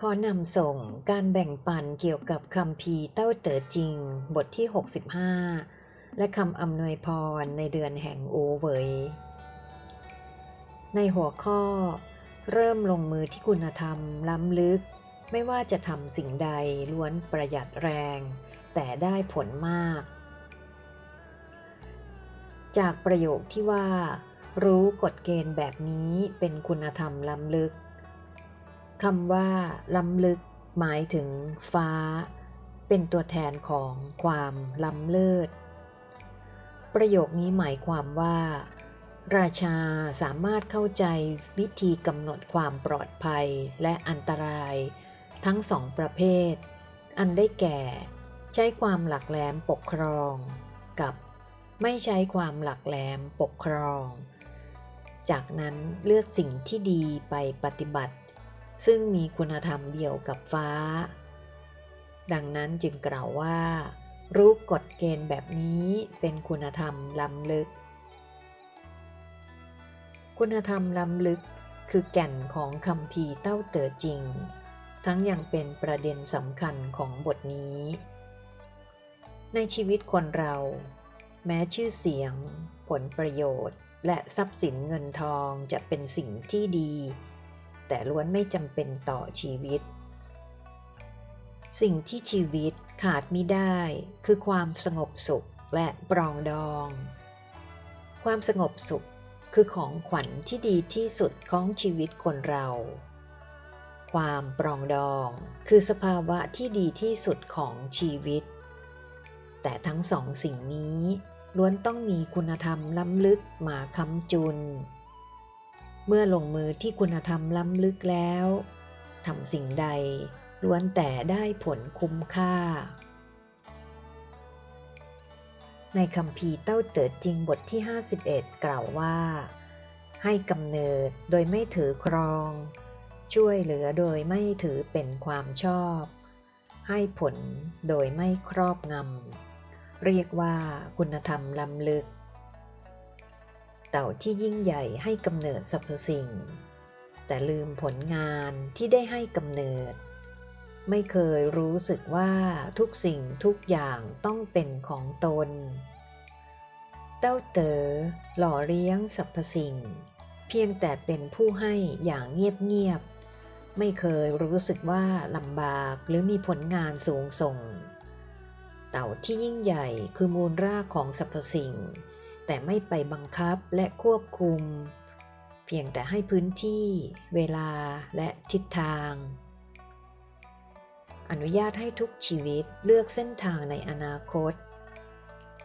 ขอนำส่งการแบ่งปันเกี่ยวกับคำพีเต้าเต๋อจริง บทที่ 65 และคำอำนวยพรในเดือนแห่งโอเวยในหัวข้อ เริ่มลงมือที่คุณธรรมล้ำลึก ไม่ว่าจะทำสิ่งใดล้วนประหยัดแรง แต่ได้ผลมาก จากประโยคที่ว่า รู้กฎเกณฑ์แบบนี้เป็นคุณธรรมล้ำลึก คำว่าล้ำลึกหมายถึงฟ้า เป็นตัวแทนของความล้ำเลิศ ประโยคนี้หมายความว่า ราชาสามารถเข้าใจวิธีกำหนดความปลอดภัยและอันตราย ทั้งสองประเภท อันได้แก่ ใช้ความหลักแหลมปกครองกับไม่ใช้ความหลักแหลมปกครอง จากนั้นเลือกสิ่งที่ดีไปปฏิบัติ ซึ่งมีคุณธรรมเดียวกับฟ้า ดังนั้นจึงกล่าวว่า รู้กฎเกณฑ์แบบนี้เป็นคุณธรรมล้ำลึก คุณธรรมล้ำลึกคือแก่นของคำพีเต้าเต๋อจริง ทั้งยังเป็นประเด็นสำคัญของบทนี้ ในชีวิตคนเรา แม้ชื่อเสียง ผลประโยชน์ และทรัพย์สินเงินทองจะเป็นสิ่งที่ดี แต่ล้วนไม่จำเป็นต่อชีวิต สิ่งที่ชีวิตขาดมิได้คือความสงบสุขและปรองดอง ความสงบสุขคือของขวัญที่ดีที่สุดของชีวิตคนเรา ความปรองดองคือสภาวะที่ดีที่สุดของชีวิต แต่ทั้งสองสิ่งนี้ล้วนต้องมีคุณธรรมล้ำลึกมาค้ำจุน เมื่อลงมือที่คุณธรรมล้ำลึกแล้วทำสิ่งใดล้วนแต่ได้ผลคุ้มค่า ในคำพีเต้าเติดจริงบทที่ 51 กล่าวว่า ให้กำเนิดโดยไม่ถือครอง ช่วยเหลือโดยไม่ถือเป็นความชอบ ให้ผลโดยไม่ครอบงำเรียกว่าคุณธรรมล้ำลึก เต่าที่ยิ่งใหญ่ให้กำเนิดสรรพสิ่ง แต่ลืมผลงานที่ได้ให้กำเนิด ไม่เคยรู้สึกว่าทุกสิ่งทุกอย่างต้องเป็นของตน เต้าเต๋อหล่อเลี้ยงสรรพสิ่ง เพียงแต่เป็นผู้ให้อย่างเงียบๆไม่เคยรู้สึกว่าลำบากหรือมีผลงานสูงส่ง เต่าที่ยิ่งใหญ่คือมูลรากของสรรพสิ่ง แต่ไม่ไปบังคับและควบคุม เพียงแต่ให้พื้นที่ เวลาและทิศทาง อนุญาตให้ทุกชีวิตเลือกเส้นทางในอนาคต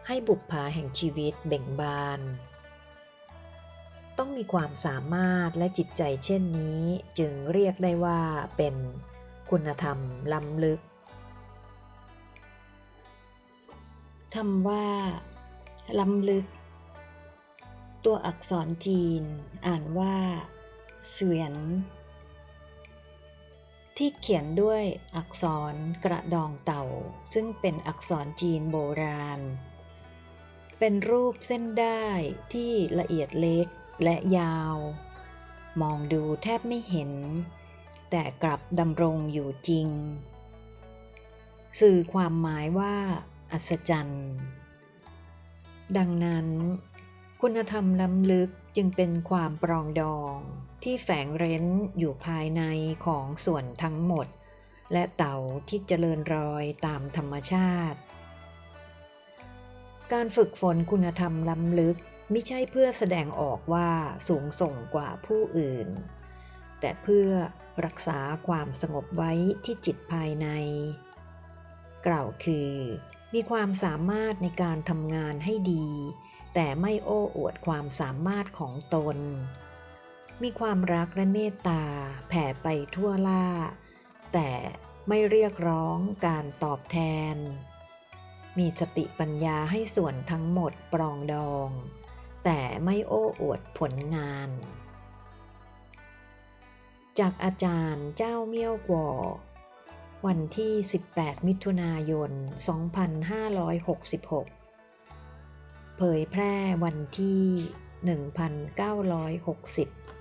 ให้บุปผาแห่งชีวิตเบ่งบาน ต้องมีความสามารถและจิตใจเช่นนี้จึงเรียกได้ว่าเป็นคุณธรรมล้ำลึกคำว่าล้ำลึก ตัวอักษรจีนอ่านว่าเสวียน ที่เขียนด้วยอักษรกระดองเต่า ซึ่งเป็นอักษรจีนโบราณ เป็นรูปเส้นได้ที่ละเอียดเล็กและยาว มองดูแทบไม่เห็น แต่กลับดำรงอยู่จริง สื่อความหมายว่า อัศจรรย์ ดังนั้น คุณธรรมล้ำลึกจึงเป็นความปรองดอง ที่แฝงเร้นอยู่ภายในของส่วนทั้งหมด และเต่าที่เจริญรอยตามธรรมชาติ การฝึกฝนคุณธรรมล้ำลึกไม่ใช่เพื่อแสดงออกว่าสูงส่งกว่าผู้อื่น แต่เพื่อรักษาความสงบไว้ที่จิตภายใน กล่าวคือ มีความสามารถในการทำงานให้ดี แต่ไม่โอ้อวดความสามารถของตน มีความรักและเมตตาแผ่ไปทั่วล่า แต่ไม่เรียกร้องการตอบแทน มีสติปัญญาให้ส่วนทั้งหมดปรองดอง แต่ไม่โอ้อวดผลงาน จากอาจารย์เจ้าเมี่ยวกวอวันที่ 18 มิถุนายน 2566 เผยแพร่วันที่ 1960